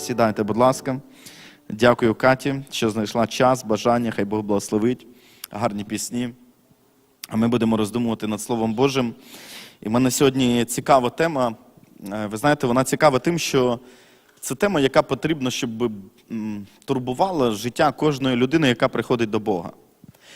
Сідайте, будь ласка. Дякую Каті, що знайшла час, бажання, хай Бог благословить. Гарні пісні. А ми будемо роздумувати над Словом Божим. І в мене сьогодні цікава тема. Е, Ви знаєте, вона цікава тим, що це тема, яка потрібна, щоб турбувала життя кожної людини, яка приходить до Бога.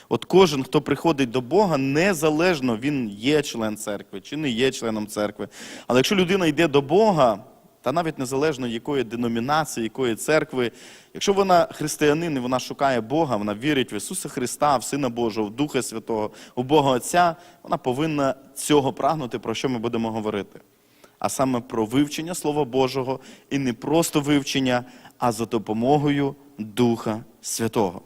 От кожен, хто приходить до Бога, незалежно він є член церкви чи не є членом церкви. Але якщо людина йде до Бога, та навіть незалежно якої деномінації, якої церкви, якщо вона християнин і вона шукає Бога, вона вірить в Ісуса Христа, в Сина Божого, в Духа Святого, у Бога Отця, вона повинна цього прагнути, про що ми будемо говорити. А саме про вивчення Слова Божого і не просто вивчення, а за допомогою Духа Святого.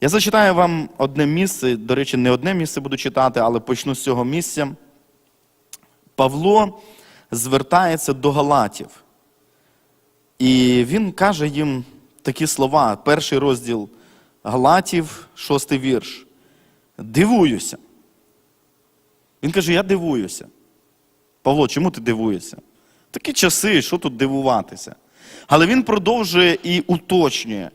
Я зачитаю вам одне місце, до речі, не одне місце буду читати, але почну з цього місця. Павло звертається до Галатів. І він каже їм такі слова. Перший розділ Галатів, шостий вірш. Дивуюся. Він каже: Я дивуюся. Павло, чому ти дивуєшся? Такі часи, що тут дивуватися? Але він продовжує і уточнює,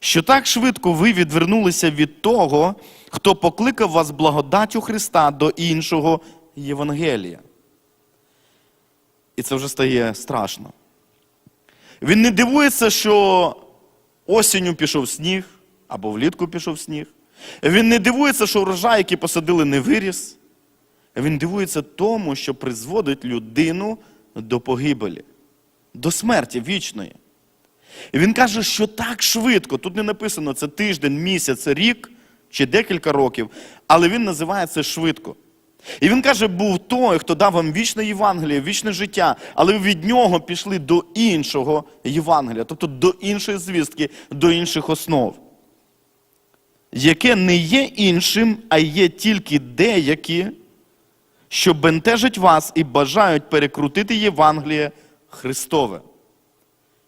що так швидко ви відвернулися від того, хто покликав вас благодаттю Христа до іншого Євангелія. І це вже стає страшно. Він не дивується, що осінню пішов сніг або влітку пішов сніг. Він не дивується, що врожай, який посадили, не виріс. Він дивується тому, що призводить людину до погибелі, до смерті вічної. І він каже, що так швидко, тут не написано це тиждень, місяць, рік чи декілька років, але він називає це швидко. І він каже, був той, хто дав вам вічне Євангеліє, вічне життя, але ви від нього пішли до іншого Євангелія, тобто до іншої звістки, до інших основ, яке не є іншим, а є тільки деякі, що бентежать вас і бажають перекрутити Євангеліє Христове.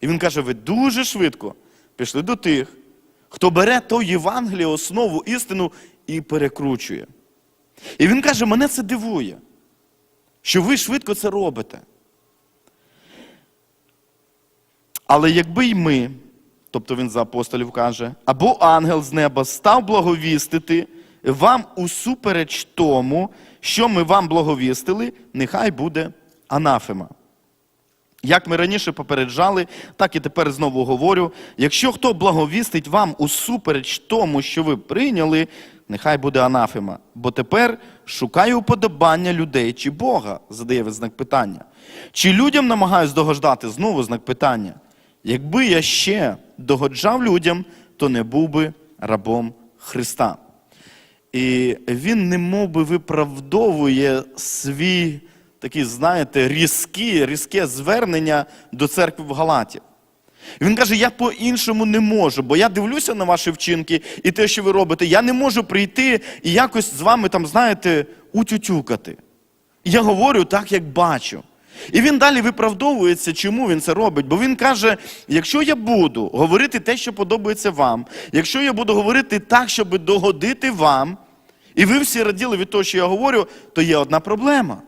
І він каже: ви дуже швидко пішли до тих, хто бере то Євангеліє, основу, істину і перекручує. І він каже, мене це дивує, що ви швидко це робите. Але якби й ми, тобто він за апостолів каже, або ангел з неба став благовістити вам усупереч тому, що ми вам благовістили, нехай буде анафема. Як ми раніше попереджали, так і тепер знову говорю: якщо хто благовістить вам усупереч тому, що ви прийняли, нехай буде анафема. Бо тепер шукаю уподобання людей чи Бога, задає він знак питання. Чи людям намагаюсь догоджати знову знак питання? Якби я ще догоджав людям, то не був би рабом Христа. І він не би виправдовує свій такий, знаєте, різкі, різке звернення до церкви в Галаті. Він каже: я по-іншому не можу, бо я дивлюся на ваші вчинки і те, що ви робите, я не можу прийти і якось з вами там, знаєте, утютюкати. Я говорю так, як бачу. І він далі виправдовується, чому він це робить. Бо він каже: якщо я буду говорити те, що подобається вам, якщо я буду говорити так, щоб догодити вам, і ви всі раділи від того, що я говорю, то є одна проблема.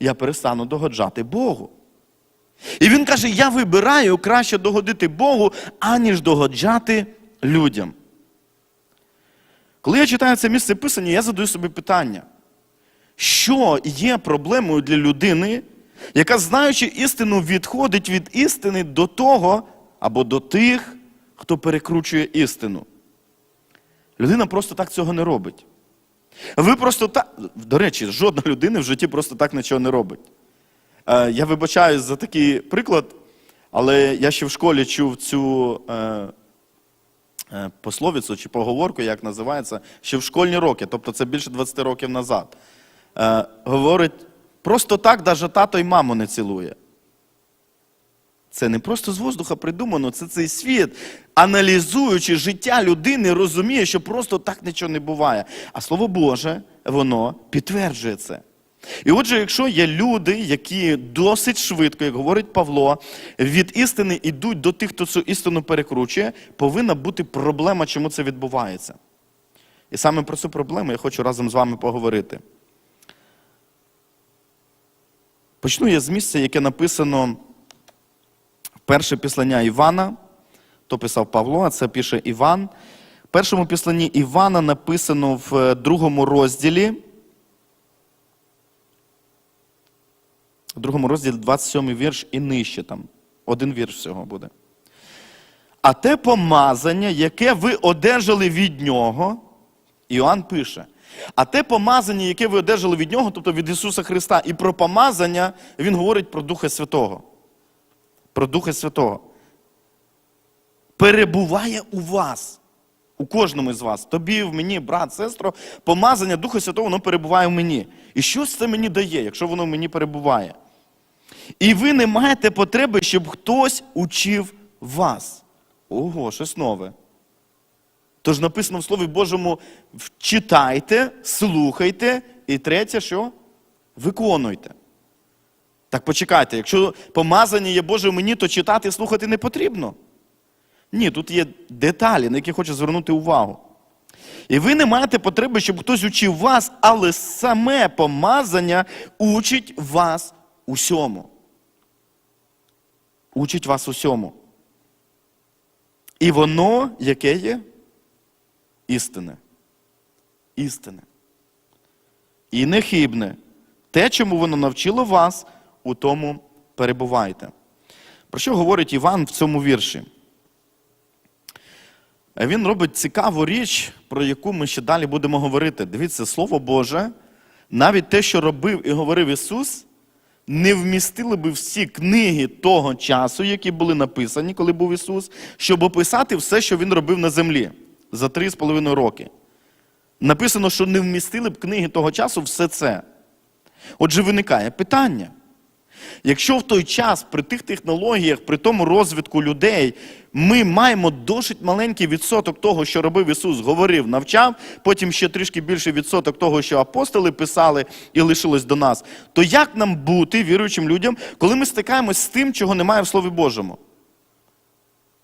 Я перестану догоджати Богу. І він каже: я вибираю краще догодити Богу, аніж догоджати людям. Коли я читаю це місце писання, я задаю собі питання, що є проблемою для людини, яка, знаючи істину, відходить від істини до того або до тих, хто перекручує істину. Людина просто так цього не робить. Ви просто так, до речі, жодна людина в житті просто так нічого не робить. Е, я вибачаюсь за такий приклад, але я ще в школі чув цю е, е, пословицю чи поговорку, як називається, ще в школьні роки, тобто це більше 20 років назад. Говорить, просто так навіть тато і маму не цілує. Це не просто з воздуха придумано, це цей світ, аналізуючи життя людини, розуміє, що просто так нічого не буває. А Слово Боже, воно підтверджує це. І отже, якщо є люди, які досить швидко, як говорить Павло, від істини йдуть до тих, хто цю істину перекручує, повинна бути проблема, чому це відбувається. І саме про цю проблему я хочу разом з вами поговорити. Почну я з місця, яке написано Перше післання Івана, то писав Павло, а це пише Іван. В першому післанні Івана написано в е, другому розділі. В другому розділі 27 вірш і нижче там. Один вірш всього буде. А те помазання, яке ви одержали від нього, Іоанн пише, а те помазання, яке ви одержали від нього, тобто від Ісуса Христа, і про помазання Він говорить про Духа Святого. Про Духа Святого. Перебуває у вас, у кожному з вас. Тобі, в мені, брат, сестро, помазання Духа Святого, воно перебуває в мені. І що це мені дає, якщо воно в мені перебуває? І ви не маєте потреби, щоб хтось учив вас. Ого, щось нове. Тож написано в Слові Божому: читайте, слухайте, і третє, що? Виконуйте. Так почекайте, якщо помазання є Боже мені, то читати і слухати не потрібно. Ні, тут є деталі, на які хочу звернути увагу. І ви не маєте потреби, щоб хтось учив вас, але саме помазання учить вас усьому. Учить вас усьому. І воно, яке є? Істине. Істине. І нехибне. Те, чому воно навчило вас, у тому перебувайте. Про що говорить Іван в цьому вірші? Він робить цікаву річ, про яку ми ще далі будемо говорити. Дивіться, Слово Боже, навіть те, що робив і говорив Ісус, не вмістили би всі книги того часу, які були написані, коли був Ісус, щоб описати все, що Він робив на землі за три з половиною роки. Написано, що не вмістили б книги того часу все це. Отже, виникає питання. Якщо в той час при тих технологіях, при тому розвитку людей, ми маємо досить маленький відсоток того, що робив Ісус, говорив, навчав, потім ще трішки більший відсоток того, що апостоли писали і лишилось до нас, то як нам бути віруючим людям, коли ми стикаємось з тим, чого немає в Слові Божому?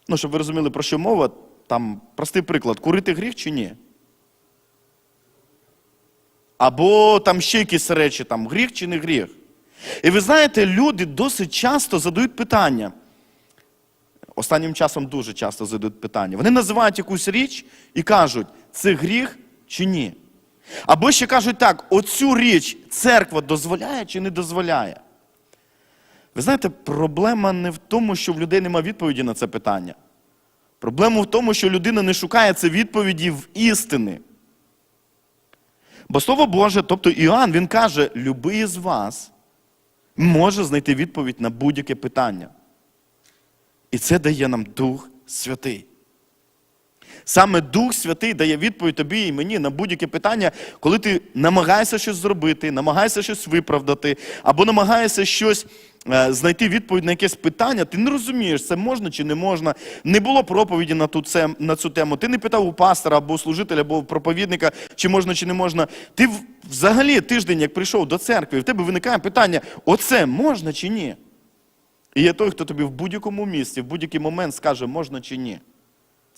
Ну, щоб ви розуміли, про що мова, там простий приклад: курити гріх чи ні? Або там ще якісь речі, там гріх чи не гріх. І ви знаєте, люди досить часто задають питання. Останнім часом дуже часто задають питання. Вони називають якусь річ і кажуть, це гріх чи ні. Або ще кажуть так: оцю річ церква дозволяє чи не дозволяє. Ви знаєте, проблема не в тому, що в людей немає відповіді на це питання. Проблема в тому, що людина не шукає це відповіді в істини. Бо Слово Боже, тобто Іоанн, він каже, любий з вас може знайти відповідь на будь-яке питання. І це дає нам Дух Святий. Саме Дух Святий дає відповідь тобі і мені на будь-яке питання, коли ти намагаєшся щось зробити, намагаєшся щось виправдати, або намагаєшся щось е, знайти відповідь на якесь питання, ти не розумієш, це можна чи не можна. Не було проповіді на, ту, це, на цю тему. Ти не питав у пастора або у служителя, або у проповідника, чи можна, чи не можна. Ти взагалі тиждень, як прийшов до церкви, в тебе виникає питання: оце можна чи ні? І є той, хто тобі в будь-якому місці, в будь-який момент скаже, можна чи ні.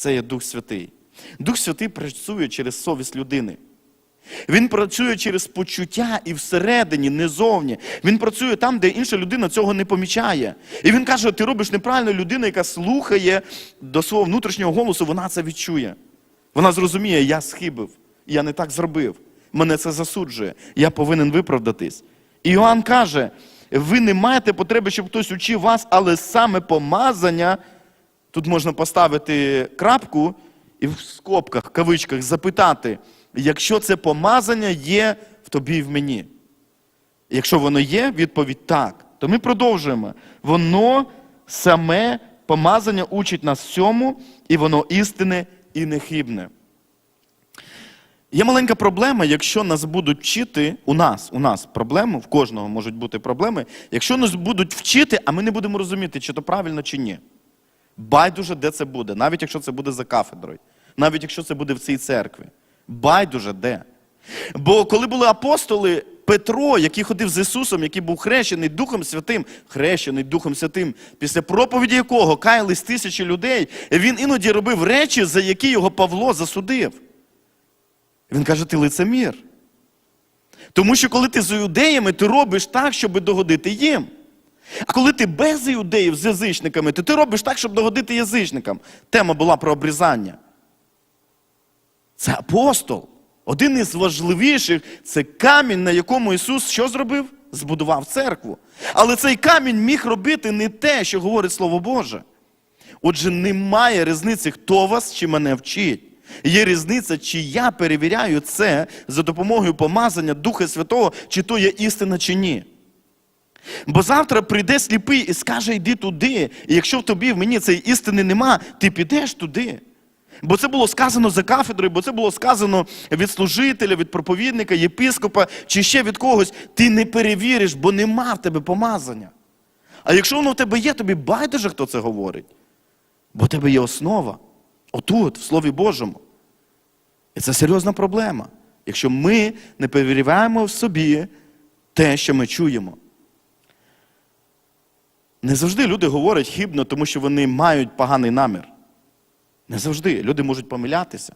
Це є Дух Святий. Дух Святий працює через совість людини. Він працює через почуття і всередині, не зовні. Він працює там, де інша людина цього не помічає. І він каже: ти робиш неправильно людина, яка слухає до свого внутрішнього голосу, вона це відчує. Вона зрозуміє, я схибив, я не так зробив. Мене це засуджує. Я повинен виправдатись. І Іоанн каже: ви не маєте потреби, щоб хтось учив вас, але саме помазання. Тут можна поставити крапку і в скобках, кавичках запитати, якщо це помазання є в тобі і в мені. Якщо воно є, відповідь так. То ми продовжуємо. Воно саме помазання учить нас всьому, і воно істинне і нехибне. Є маленька проблема, якщо нас будуть вчити, у нас, у нас проблеми, в кожного можуть бути проблеми, якщо нас будуть вчити, а ми не будемо розуміти, чи то правильно, чи ні. Байдуже, де це буде, навіть якщо це буде за кафедрою, навіть якщо це буде в цій церкві. Байдуже де. Бо коли були апостоли, Петро, який ходив з Ісусом, який був хрещений Духом Святим, хрещений Духом Святим, після проповіді якого каялись тисячі людей, він іноді робив речі, за які його Павло засудив. Він каже, ти лицемір. Тому що коли ти з іудеями, ти робиш так, щоб догодити їм. А коли ти без іудеїв з язичниками, то ти робиш так, щоб догодити язичникам. Тема була про обрізання. Це апостол. Один із важливіших це камінь, на якому Ісус що зробив? Збудував церкву. Але цей камінь міг робити не те, що говорить Слово Боже. Отже, немає різниці, хто вас чи мене вчить. Є різниця, чи я перевіряю це за допомогою помазання Духа Святого, чи то є істина, чи ні. Бо завтра прийде сліпий і скаже, йди туди. І якщо в тобі в мені цієї істини нема, ти підеш туди. Бо це було сказано за кафедрою, бо це було сказано від служителя, від проповідника, єпископа чи ще від когось. Ти не перевіриш, бо нема в тебе помазання. А якщо воно в тебе є, тобі байдуже, хто це говорить. Бо в тебе є основа. Отут, в Слові Божому. І це серйозна проблема. Якщо ми не перевіряємо в собі те, що ми чуємо. Не завжди люди говорять хибно, тому що вони мають поганий намір. Не завжди. Люди можуть помилятися.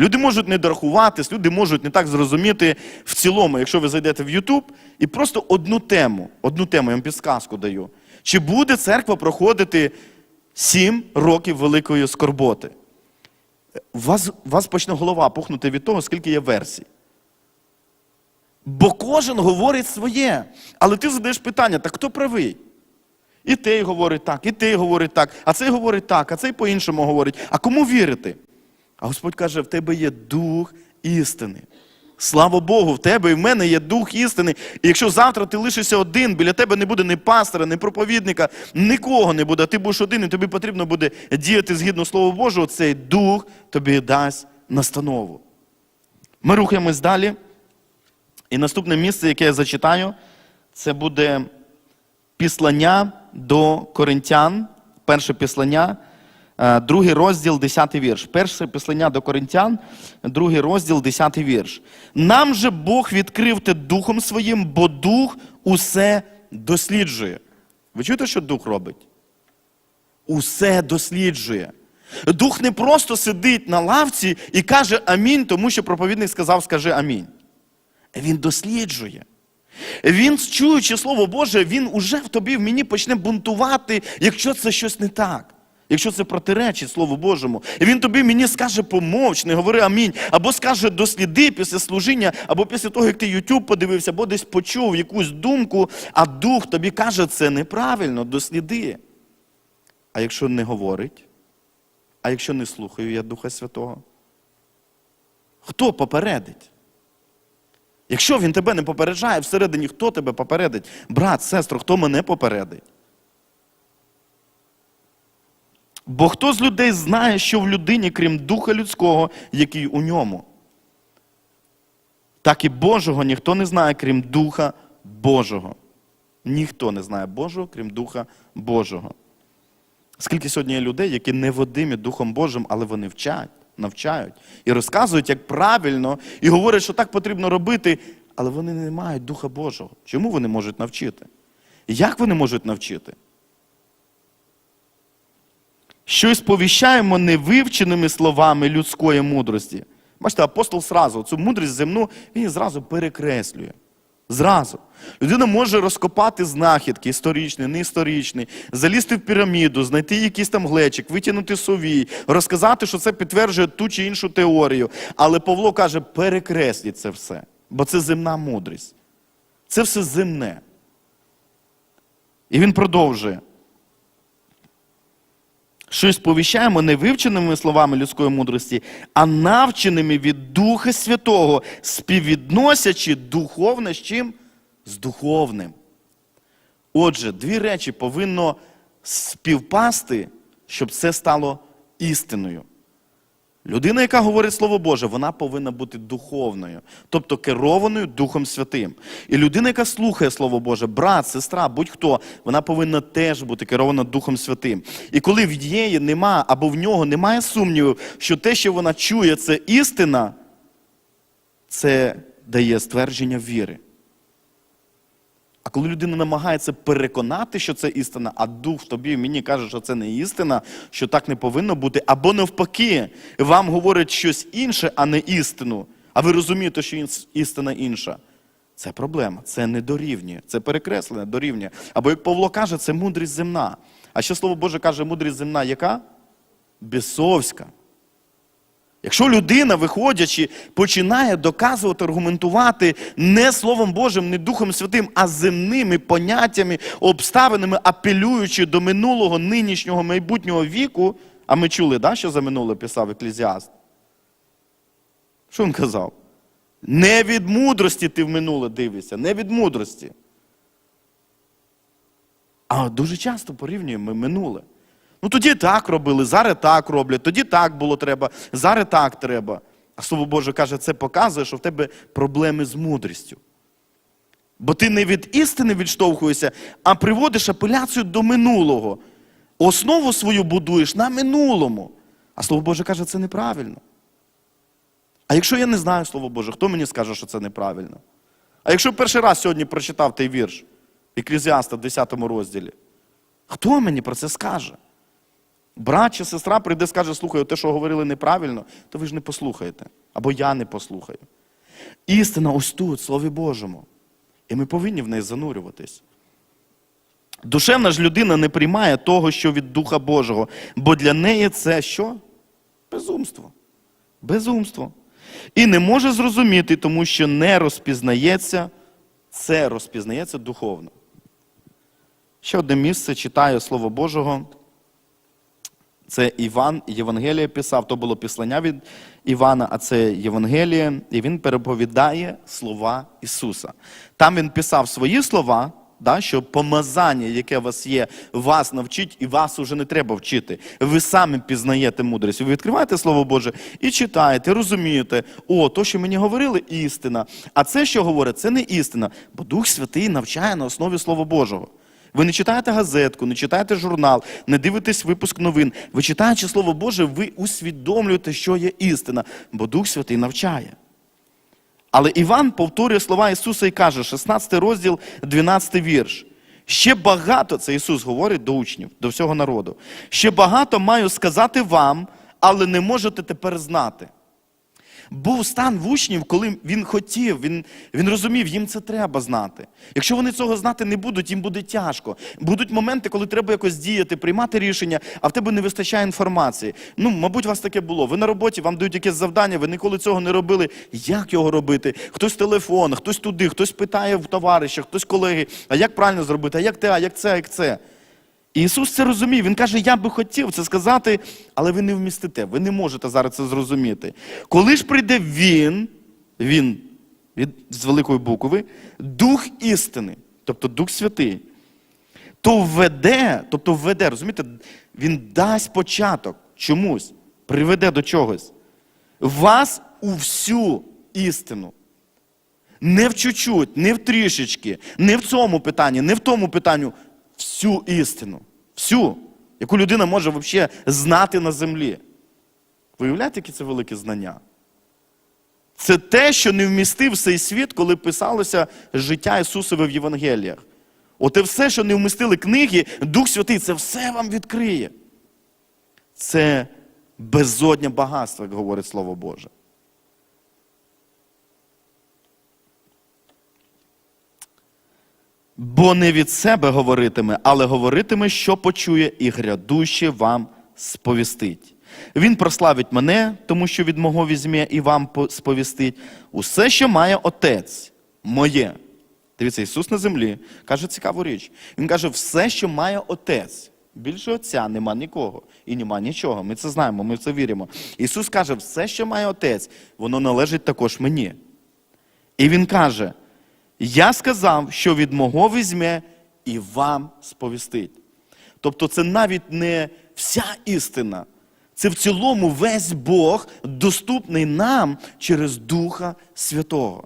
Люди можуть не дорахуватись, люди можуть не так зрозуміти в цілому, якщо ви зайдете в Ютуб і просто одну тему, одну тему, я вам підсказку даю. Чи буде церква проходити сім років великої скорботи? У вас, вас почне голова пухнути від того, скільки є версій. Бо кожен говорить своє. Але ти задаєш питання, так хто правий? І той говорить так, і той говорить так, а цей говорить так, а цей по-іншому говорить. А кому вірити? А Господь каже, в тебе є дух істини. Слава Богу, в тебе і в мене є дух істини. І якщо завтра ти лишишся один, біля тебе не буде ні пастора, ні проповідника, нікого не буде, а ти будеш один, і тобі потрібно буде діяти згідно Слова Божого, цей дух тобі дасть настанову. Ми рухаємось далі. І наступне місце, яке я зачитаю, це буде післання до коринтян, перше післання, е, другий розділ, 10 вірш. Перше післання до коринтян, другий розділ, 10 вірш. Нам же Бог відкрив те духом своїм, бо дух усе досліджує. Ви чуєте, що дух робить? Усе досліджує. Дух не просто сидить на лавці і каже амінь, тому що проповідник сказав, скажи амінь. Він досліджує. Він, чуючи Слово Боже, він уже в тобі, в мені почне бунтувати, якщо це щось не так. Якщо це протиречить Слову Божому. І він тобі мені скаже помовч, не говори амінь, або скаже досліди після служіння, або після того, як ти YouTube подивився, або десь почув якусь думку, а дух тобі каже, це неправильно, досліди. А якщо не говорить, а якщо не слухаю я Духа Святого, хто попередить? Якщо він тебе не попереджає, всередині хто тебе попередить? Брат, сестро, хто мене попередить? Бо хто з людей знає, що в людині, крім духа людського, який у ньому? Так і Божого ніхто не знає, крім Духа Божого. Ніхто не знає Божого, крім Духа Божого. Скільки сьогодні є людей, які не водимі Духом Божим, але вони вчать, навчають і розказують, як правильно, і говорять, що так потрібно робити, але вони не мають Духа Божого. Чому вони можуть навчити? Як вони можуть навчити? Що й сповіщаємо невивченими словами людської мудрості. Бачите, апостол зразу цю мудрість земну він зразу перекреслює. Зразу. Людина може розкопати знахідки, історичні, неісторичні, залізти в піраміду, знайти якийсь там глечик, витягнути совій, розказати, що це підтверджує ту чи іншу теорію. Але Павло каже, перекресліть це все. Бо це земна мудрість. Це все земне. І він продовжує. Що повіщаємо не вивченими словами людської мудрості, а навченими від Духа Святого, співвідносячи духовне з чим? З духовним. Отже, дві речі повинно співпасти, щоб це стало істиною. Людина, яка говорить Слово Боже, вона повинна бути духовною, тобто керованою Духом Святим. І людина, яка слухає Слово Боже, брат, сестра, будь-хто, вона повинна теж бути керована Духом Святим. І коли в неї нема або в нього немає сумнівів, що те, що вона чує, це істина, це дає ствердження віри. А коли людина намагається переконати, що це істина, а дух тобі мені каже, що це не істина, що так не повинно бути, або навпаки, вам говорять щось інше, а не істину, а ви розумієте, що істина інша, Це проблема, це не дорівнює, це перекреслене дорівнює. Або як Павло каже, це мудрість земна. А ще слово Боже каже, мудрість земна яка? Бісовська. Якщо людина, виходячи, починає доказувати, аргументувати не Словом Божим, не Духом Святим, а земними поняттями, обставинами, апелюючи до минулого, нинішнього, майбутнього віку, а ми чули, да, що за минуле писав Еклезіаст? Що він казав? Не від мудрості ти в минуле дивишся, не від мудрості. А дуже часто порівнюємо минуле. Ну тоді так робили, зараз так роблять, тоді так було треба, зараз так треба. А Слово Боже каже, це показує, що в тебе проблеми з мудрістю. Бо ти не від істини відштовхуєшся, а приводиш апеляцію до минулого. Основу свою будуєш на минулому. А Слово Боже каже, це неправильно. А якщо я не знаю Слово Боже, хто мені скаже, що це неправильно? А якщо перший раз сьогодні прочитав той вірш Еклезіаста в 10 розділі, хто мені про це скаже? Брат чи сестра прийде і скаже, слухай, те, що говорили неправильно, то ви ж не послухаєте. Або я не послухаю. Істина ось тут, Слові Божому. І ми повинні в неї занурюватись. Душевна ж людина не приймає того, що від Духа Божого, бо для неї це що? Безумство. Безумство. І не може зрозуміти, тому що не розпізнається, це розпізнається духовно. Ще одне місце читаю Слово Божого. Це Іван Євангелія писав, то було післання від Івана, а це Євангеліє, і він переповідає слова Ісуса. Там він писав свої слова, да, що помазання, яке у вас є, вас навчить, і вас уже не треба вчити. Ви самі пізнаєте мудрість. Ви відкриваєте Слово Боже і читаєте, розумієте, о, то, що мені говорили, істина. А це, що говорить, це не істина, бо Дух Святий навчає на основі Слова Божого. Ви не читаєте газетку, не читаєте журнал, не дивитесь випуск новин. Ви читаючи Слово Боже, ви усвідомлюєте, що є істина, бо Дух Святий навчає. Але Іван повторює слова Ісуса і каже, 16 розділ, 12 вірш. Ще багато, це Ісус говорить до учнів, до всього народу. Ще багато маю сказати вам, але не можете тепер знати. Був стан в учнів, коли він хотів, він, він розумів, їм це треба знати. Якщо вони цього знати не будуть, їм буде тяжко. Будуть моменти, коли треба якось діяти, приймати рішення, а в тебе не вистачає інформації. Ну, мабуть, у вас таке було. Ви на роботі, вам дають якесь завдання, ви ніколи цього не робили. Як його робити? Хтось телефон, хтось туди, хтось питає в товариша, хтось колеги, а як правильно зробити, а як те, а як це, а як це. І Ісус це розумів. Він каже, я би хотів це сказати, але ви не вмістите, ви не можете зараз це зрозуміти. Коли ж прийде Він, Він від, з великої букви, Дух істини, тобто Дух Святий, то введе, тобто введе, розумієте, Він дасть початок чомусь, приведе до чогось. Вас у всю істину. Не в чуть-чуть, не в трішечки, не в цьому питанні, не в тому питанню. Всю істину. Всю, яку людина може взагалі знати на землі. Виявляєте, які це велике знання? Це те, що не вмістив цей світ, коли писалося життя Ісусове в Євангеліях. Оте все, що не вмістили книги, Дух Святий, це все вам відкриє. Це безодня багатства, як говорить Слово Боже. Бо не від себе говоритиме, але говоритиме, що почує, і грядуще вам сповістить. Він прославить мене, тому що від мого візьме і вам сповістить. Усе, що має отець, моє. Дивіться, Ісус на землі каже цікаву річ. Він каже, все, що має отець. Більше отця нема нікого і нема нічого. Ми це знаємо, ми в це віримо. Ісус каже, все, що має отець, воно належить також мені. І Він каже, я сказав, що від мого візьме і вам сповістить. Тобто це навіть не вся істина. Це в цілому весь Бог доступний нам через Духа Святого.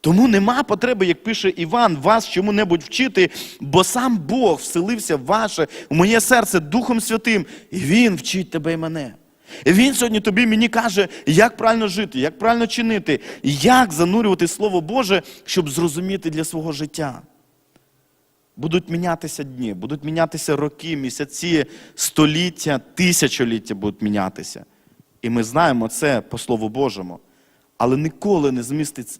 Тому нема потреби, як пише Іван, вас чому-небудь вчити, бо сам Бог вселився в ваше, в моє серце Духом Святим, і Він вчить тебе і мене. Він сьогодні тобі мені каже, як правильно жити, як правильно чинити, як занурювати Слово Боже, щоб зрозуміти для свого життя. Будуть мінятися дні, будуть мінятися роки, місяці, століття, тисячоліття будуть мінятися. І ми знаємо це по Слову Божому. Але ніколи не,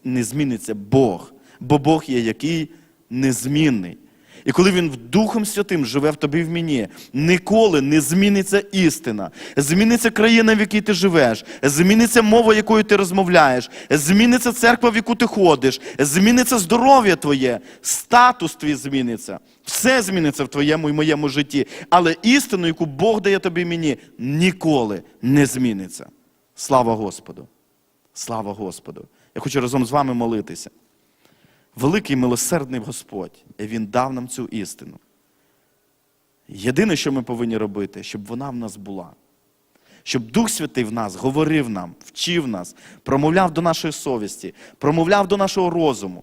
не зміниться Бог, бо Бог є який незмінний. І коли Він Духом Святим живе в тобі в мені, ніколи не зміниться істина, зміниться країна, в якій ти живеш, зміниться мова, якою ти розмовляєш, зміниться церква, в яку ти ходиш, зміниться здоров'я твоє, статус твій зміниться. Все зміниться в твоєму і моєму житті. Але істину, яку Бог дає тобі мені, ніколи не зміниться. Слава Господу! Слава Господу! Я хочу разом з вами молитися. Великий милосердний Господь, і Він дав нам цю істину. Єдине, що ми повинні робити, щоб вона в нас була. Щоб Дух Святий в нас говорив нам, вчив нас, промовляв до нашої совісті, промовляв до нашого розуму.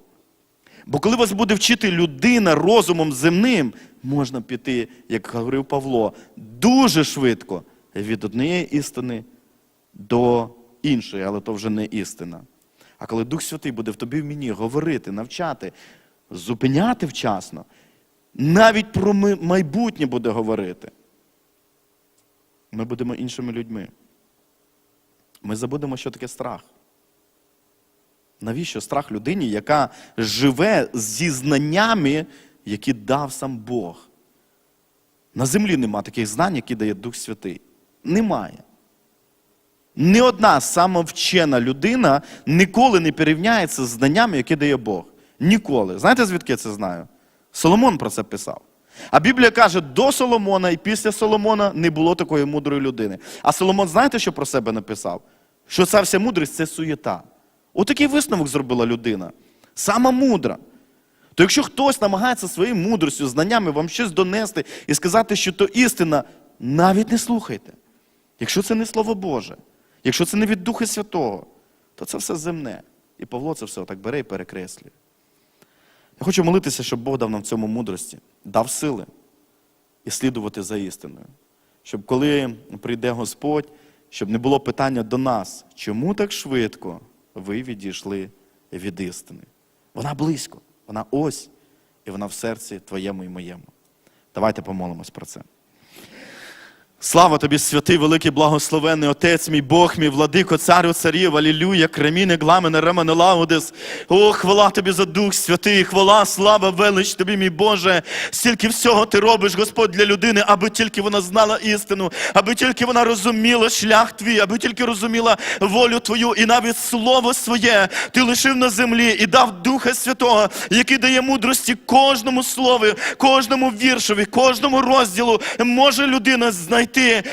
Бо коли вас буде вчити людина розумом земним, можна піти, як говорив Павло, дуже швидко від однієї істини до іншої, але то вже не істина. А коли Дух Святий буде в тобі в мені говорити, навчати, зупиняти вчасно, навіть про майбутнє буде говорити, ми будемо іншими людьми. Ми забудемо, що таке страх. Навіщо страх людині, яка живе зі знаннями, які дав сам Бог? На землі нема таких знань, які дає Дух Святий. Немає. Ні одна самовчена людина ніколи не порівняється з знаннями, які дає Бог. Ніколи. Знаєте, звідки я це знаю? Соломон про це писав. А Біблія каже, до Соломона і після Соломона не було такої мудрої людини. А Соломон, знаєте, що про себе написав? Що ця вся мудрість це суєта. Отакий висновок зробила людина. Сама мудра. То якщо хтось намагається своєю мудростю, знаннями вам щось донести і сказати, що то істина, навіть не слухайте. Якщо це не Слово Боже, якщо це не від Духа Святого, то це все земне. І Павло це все так бере і перекреслює. Я хочу молитися, щоб Бог дав нам в цьому мудрості, дав сили і слідувати за істиною. Щоб коли прийде Господь, щоб не було питання до нас, чому так швидко ви відійшли від істини? Вона близько, вона ось, і вона в серці твоєму і моєму. Давайте помолимось про це. Слава тобі, святий, великий, благословенний Отець, мій Бог, мій владико, царю царів, алілюя, креміне, гламене, ремене, лаудес. О, хвала тобі за Дух Святий, хвала, слава, велич тобі, мій Боже. Стільки всього ти робиш, Господь, для людини, аби тільки вона знала істину, аби тільки вона розуміла шлях твій, аби тільки розуміла волю твою і навіть слово своє ти лишив на землі і дав Духа Святого, який дає мудрості кожному слову, кожному віршові, кожному розділу. Може людина знайти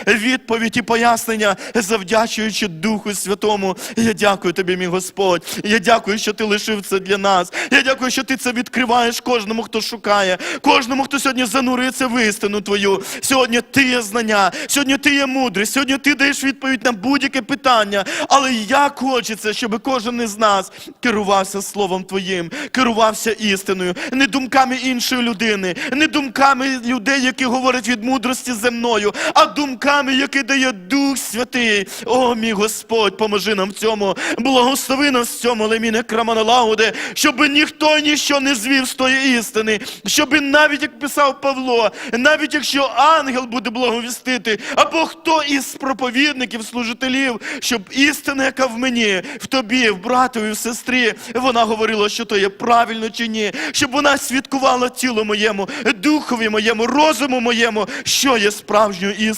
відповідь і пояснення, завдячуючи Духу Святому. Я дякую тобі, мій Господь. Я дякую, що ти лишив це для нас. Я дякую, що ти це відкриваєш кожному, хто шукає, кожному, хто сьогодні занурюється в істину твою. Сьогодні ти є знання, сьогодні ти є мудрість, сьогодні ти даєш відповідь на будь-яке питання. Але як хочеться, щоб кожен із нас керувався Словом Твоїм, керувався істиною, не думками іншої людини, не думками людей, які говорять від мудрості земною, а думками, які дає Дух Святий. О, мій Господь, поможи нам в цьому, благослови нас в цьому, леміне краманалауде, щоб ніхто ніщо не звів з тої істини, щоб навіть як писав Павло, навіть якщо ангел буде благовістити, або хто із проповідників, служителів, щоб істина, яка в мені, в тобі, в братові, в сестрі, вона говорила, що то є правильно чи ні, щоб вона свідкувала тілу моєму, духові моєму, розуму моєму, що є справжньою істиною.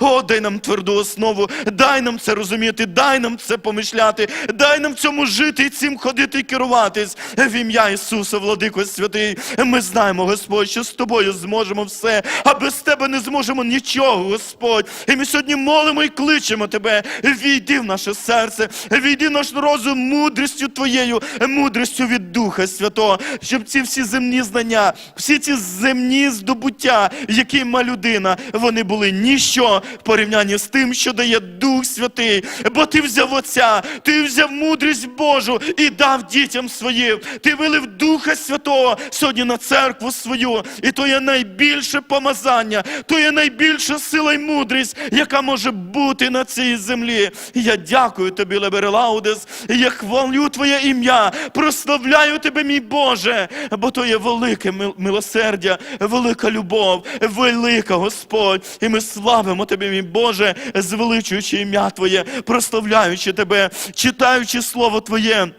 О, дай нам тверду основу, дай нам це розуміти, дай нам це помишляти, дай нам в цьому жити і цим ходити і керуватись. В ім'я Ісуса, Владико Святий, ми знаємо, Господь, що з тобою зможемо все, а без тебе не зможемо нічого, Господь. І ми сьогодні молимо і кличемо тебе. Війди в наше серце, війди в наш розум мудрістю твоєю, мудрістю від Духа Святого, щоб ці всі земні знання, всі ці земні здобуття, які ма людина, вони були ніщо в порівнянні з тим, що дає Дух Святий. Бо ти взяв Отця, ти взяв мудрість Божу і дав дітям своїм. Ти вилив Духа Святого сьогодні на церкву свою. І то є найбільше помазання, то є найбільша сила й мудрість, яка може бути на цій землі. Я дякую тобі, Леберелаудес, і я хвалю Твоє ім'я, прославляю тебе, мій Боже, бо то є велике милосердя, велика любов, велика Господь. І ми тебе, мій Боже, звеличуючи ім'я Твоє, прославляючи Тебе, читаючи Слово Твоє.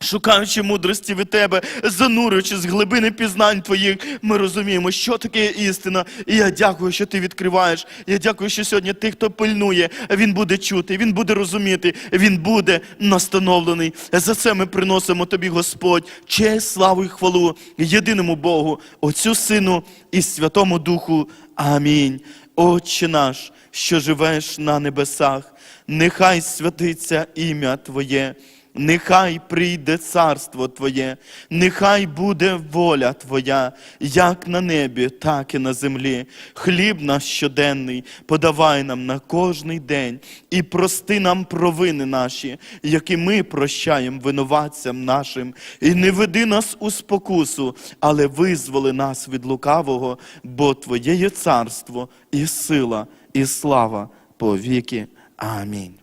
Шукаючи мудрості від тебе, занурюючи з глибини пізнань твоїх, ми розуміємо, що таке істина. І я дякую, що ти відкриваєш. Я дякую, що сьогодні тих, хто пильнує, він буде чути, він буде розуміти, він буде настановлений. За це ми приносимо тобі, Господь, честь, славу і хвалу єдиному Богу, Отцю Сину і Святому Духу. Амінь. Отче наш, що живеш на небесах, нехай святиться ім'я Твоє. Нехай прийде царство Твоє, нехай буде воля Твоя, як на небі, так і на землі. Хліб наш щоденний подавай нам на кожний день і прости нам провини наші, які ми прощаємо винуватцям нашим, і не веди нас у спокусу, але визволи нас від лукавого, бо Твоє є царство і сила, і слава по віки. Амінь.